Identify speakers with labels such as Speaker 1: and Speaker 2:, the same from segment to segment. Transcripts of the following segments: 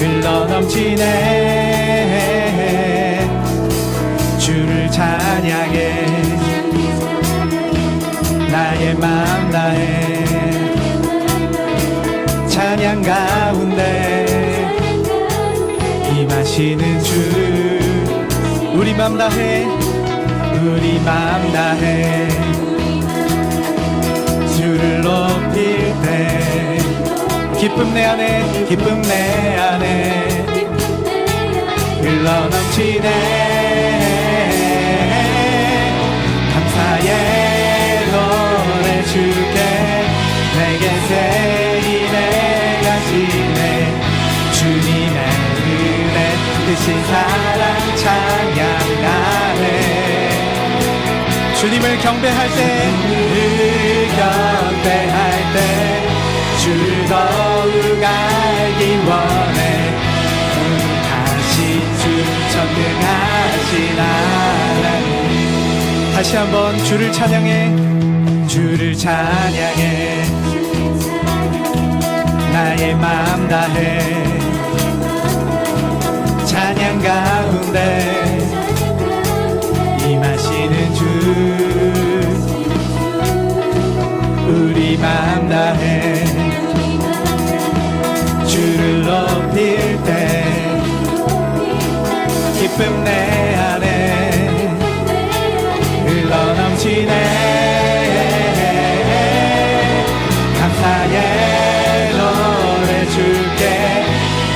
Speaker 1: 흘러 넘치네. 주를 찬양해. 나의 맘 다해 찬양 가운데 임하시는 주. 우리 맘 다해. 우리 맘 다해 기쁨 내 안에 기쁨 내 안에. 흘러 넘치네. 감사의 노래 주께 내게 세임에 가시네. 주님의 은혜 크신 사랑 찬양하네. 주님을 경배할 때, 늘 경배할 때, 주를 더욱 알기 원해. 다시 주 전능하신 하나님. 다시 한번 주를 찬양해, 주를 찬양해, 나의 마음 다해, 찬양 가운데, 기쁨 내 안에 흘러 넘치네. 감사의 노래 줄게.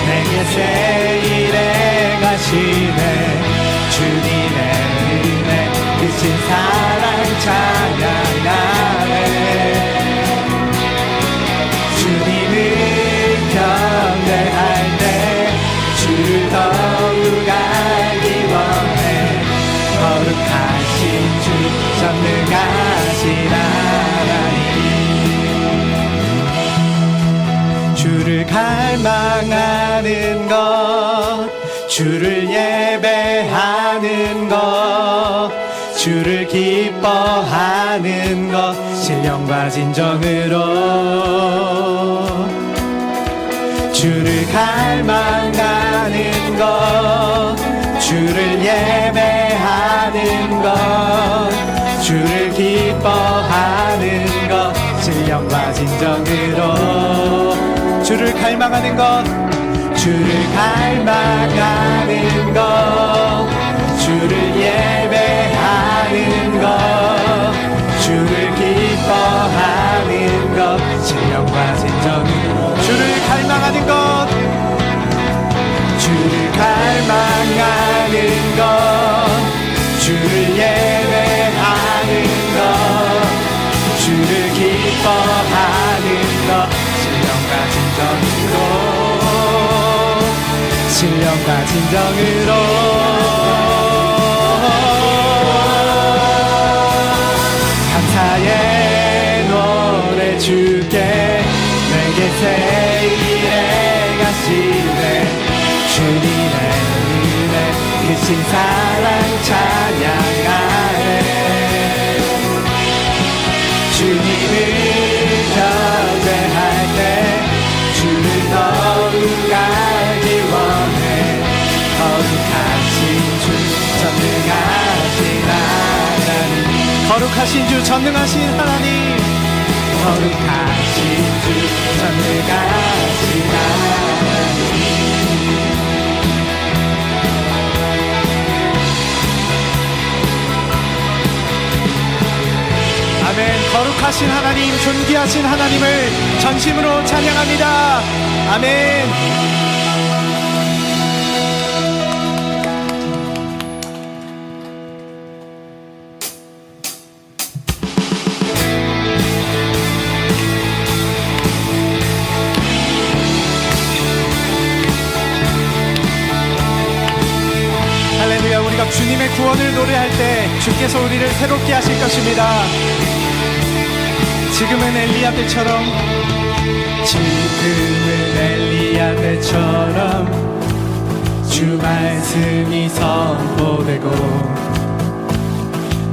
Speaker 1: 내게 세일해 가시네. 주님의 은혜 크신 사랑 찬 주를 예배하는 것 주를 기뻐하는 것 신령과 진정으로. 주를 갈망하는 것 주를 예배하는 것 주를 기뻐하는 것 신령과 진정으로. 주를 갈망하는 것 주를 갈망하는 것 주를 예배하는 것 주를 기뻐하는 것 신령과 진정으로 주를 갈망하는 것 주를 갈망하는 것 주를 예배하는 것 주를 기뻐하는 것 신령과 진정으로 신령과 진정으로. 감사의 노래 주께 내게 세일해 가시네. 주님의 은혜 크신 사 거룩하신 주 전능하신 하나님. 거룩하신 주 전능하신 하나님. 아멘. 거룩하신 하나님 존귀하신 하나님을 전심으로 찬양합니다. 아멘 주께서 우리를 새롭게 하실 것입니다. 지금은 엘리야 때처럼 지금은 엘리야 때처럼 주 말씀이 선포되고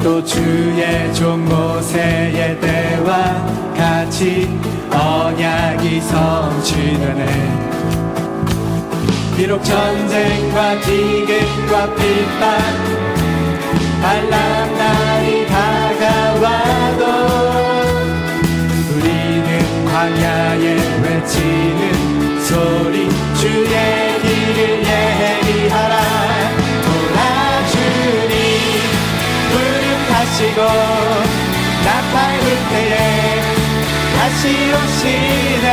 Speaker 1: 또 주의 종 모세의 때와 같이 언약이 성취되네 비록 전쟁과 기근과 핍박 반란 날이 다가와도 우리는 광야에 외치는 소리 주의 길을 예비하라. 돌아주니 구름 가시고 나팔 불 때에 다시 오시네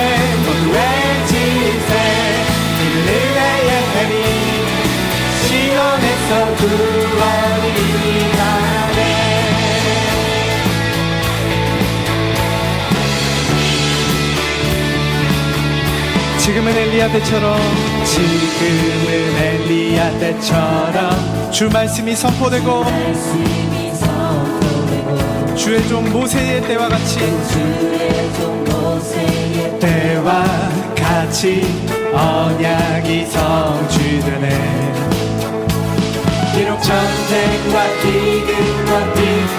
Speaker 1: 엘리야 때처럼 지금은 엘리야 때처럼. 주 말씀이 선포되고 주의 종 모세의 때와 같이 때와 같이 언약이 성취되네. 비록 전쟁과 기근과 핍박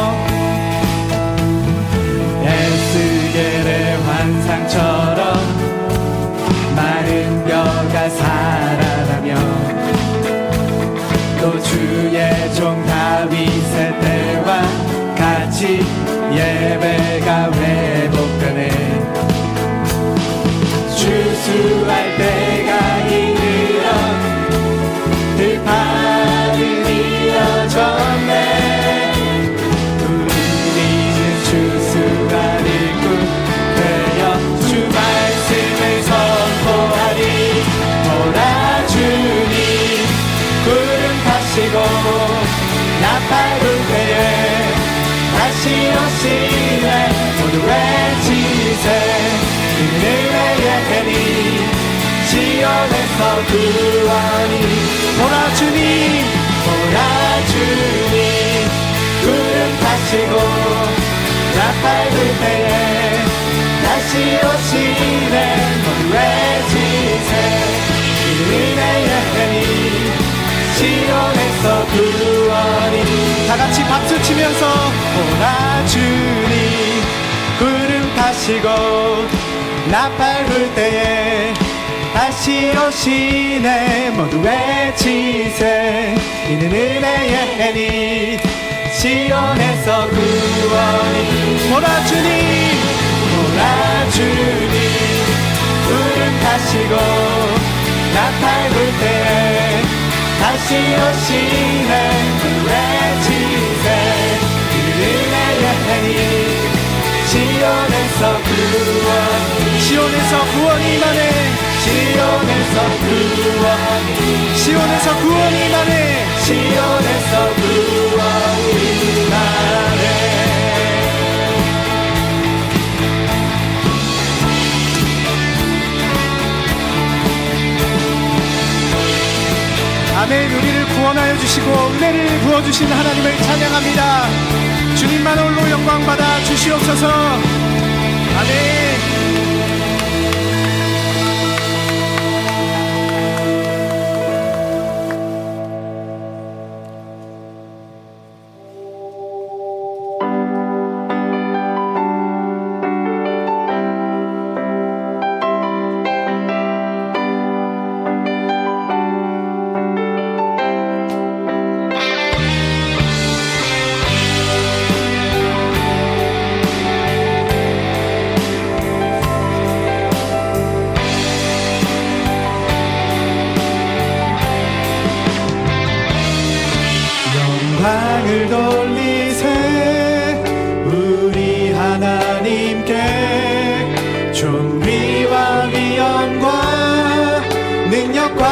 Speaker 1: 구원이 돌아주니 돌아주니 구름 타시고 나팔 불 때에 다시 오시네 이는 은혜의 해니 시온에서 구원이. 다 같이 박수 치면서 돌아주니 구름 타시고 나팔 불 때에 다 시 오시네. 모두 외치세. 이는 은혜의 해니. 시온에서 구원이 돌아주니 돌아주니. 구름 타시고 나팔 불 때에 다시 오시네. 모두 외치세. 이는 은혜의 해니. 시온에서 구원 시온에서 구원이 임하네 시온에서 구원이. 시온에서 구원이 임하네. 시온에서 구원이 임하네. 아멘. 우리를 구원하여 주시고 은혜를 부어주신 하나님을 찬양합니다. 주님만 홀로 영광 받아 주시옵소서. 아멘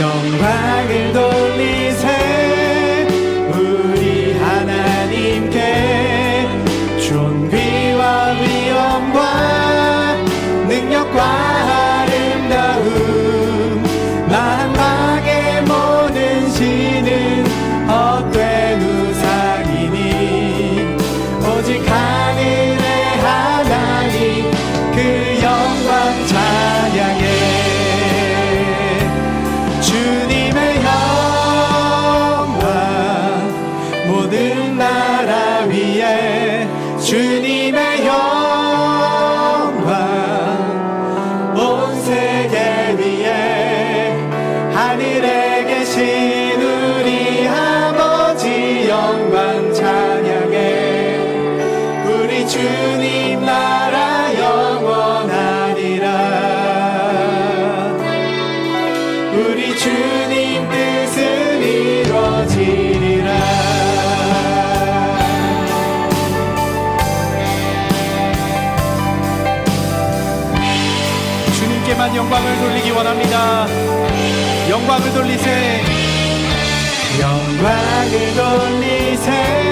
Speaker 1: 영광을 돌리세. 우리 하나님께 존귀와 위엄과 능력과 주님 나라 영원하리라. 우리 주님 뜻은 이루어지리라. 주님께만 영광을 돌리기 원합니다. 영광을 돌리세. 영광을 돌리세.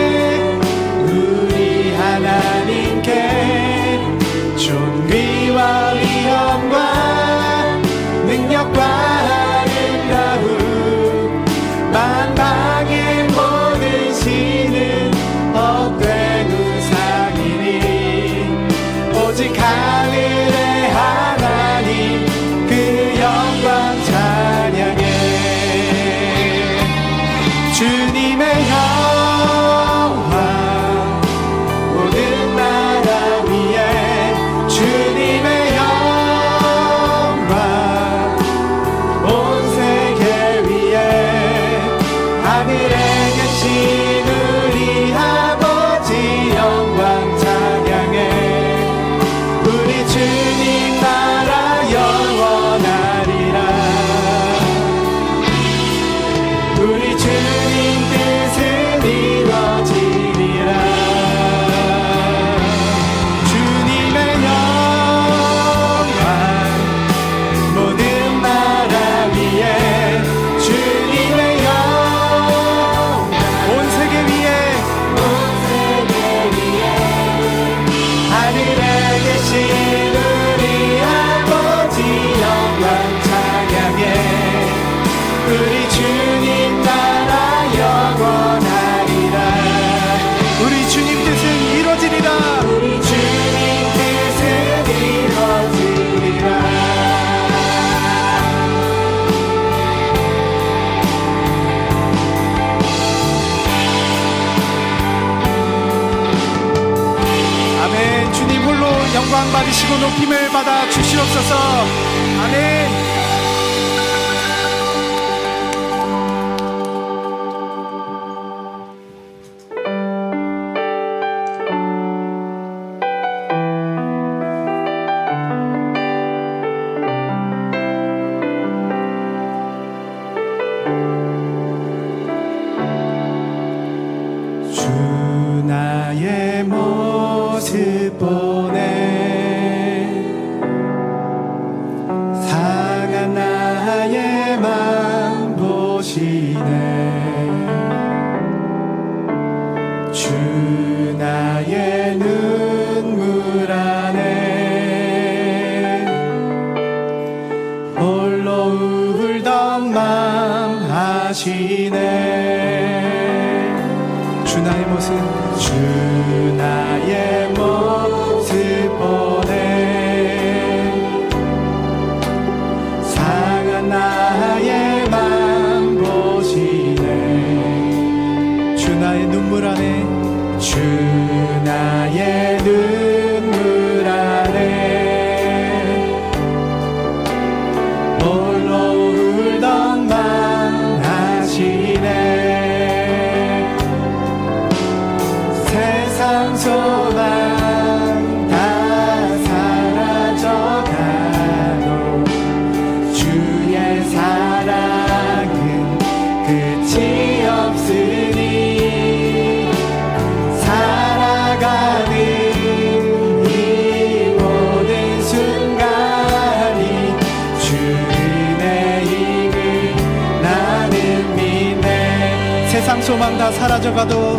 Speaker 1: 주시고 높임을 받아 주시옵소서. 아멘. 주 나의 모습 보내 주 나의 눈물 안에 주 나의 눈. 세상 소망 다 사라져가도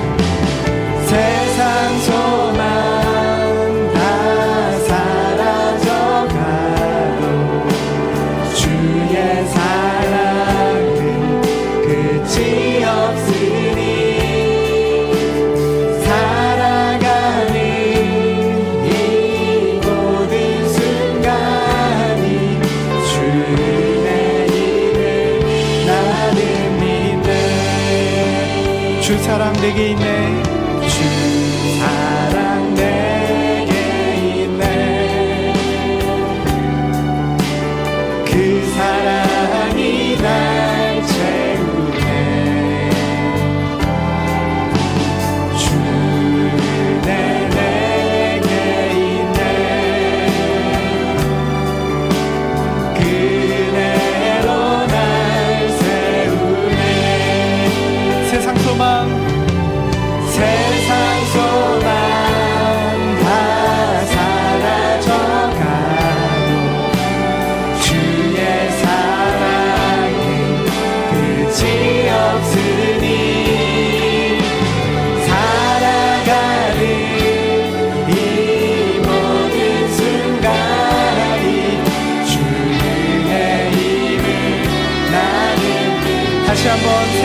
Speaker 1: 세상 소망 जिंदगी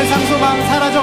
Speaker 1: 세상 소망 사라져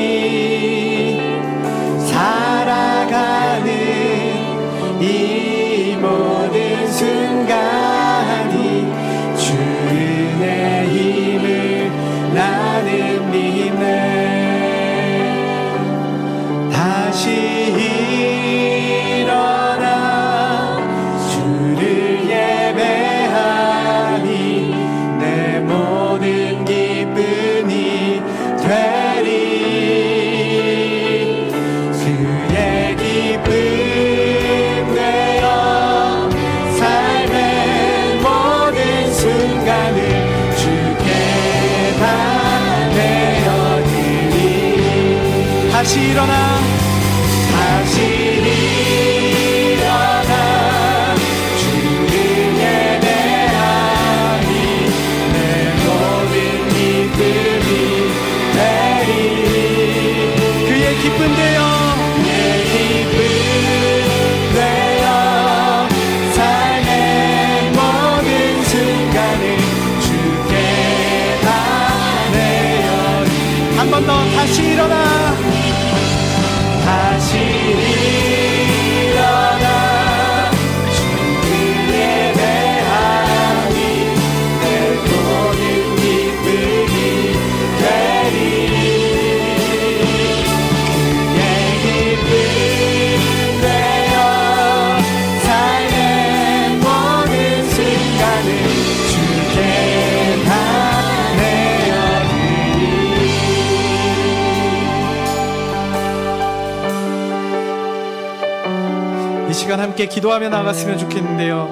Speaker 1: 이 시간 함께 기도하며 나갔으면 좋겠는데요.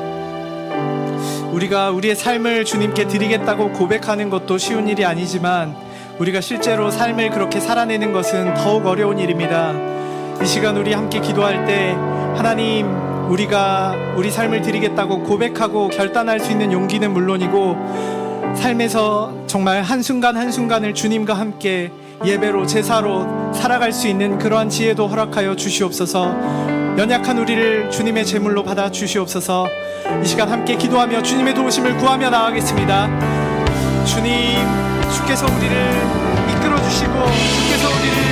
Speaker 1: 우리가 우리의 삶을 주님께 드리겠다고 고백하는 것도 쉬운 일이 아니지만 우리가 실제로 삶을 그렇게 살아내는 것은 더욱 어려운 일입니다. 이 시간 우리 함께 기도할 때 하나님 우리가 우리 삶을 드리겠다고 고백하고 결단할 수 있는 용기는 물론이고 삶에서 정말 한순간 한순간을 주님과 함께 예배로 제사로 살아갈 수 있는 그러한 지혜도 허락하여 주시옵소서 연약한 우리를 주님의 제물로 받아 주시옵소서. 이 시간 함께 기도하며 주님의 도우심을 구하며 나가겠습니다. 주님 주께서 우리를 이끌어 주시고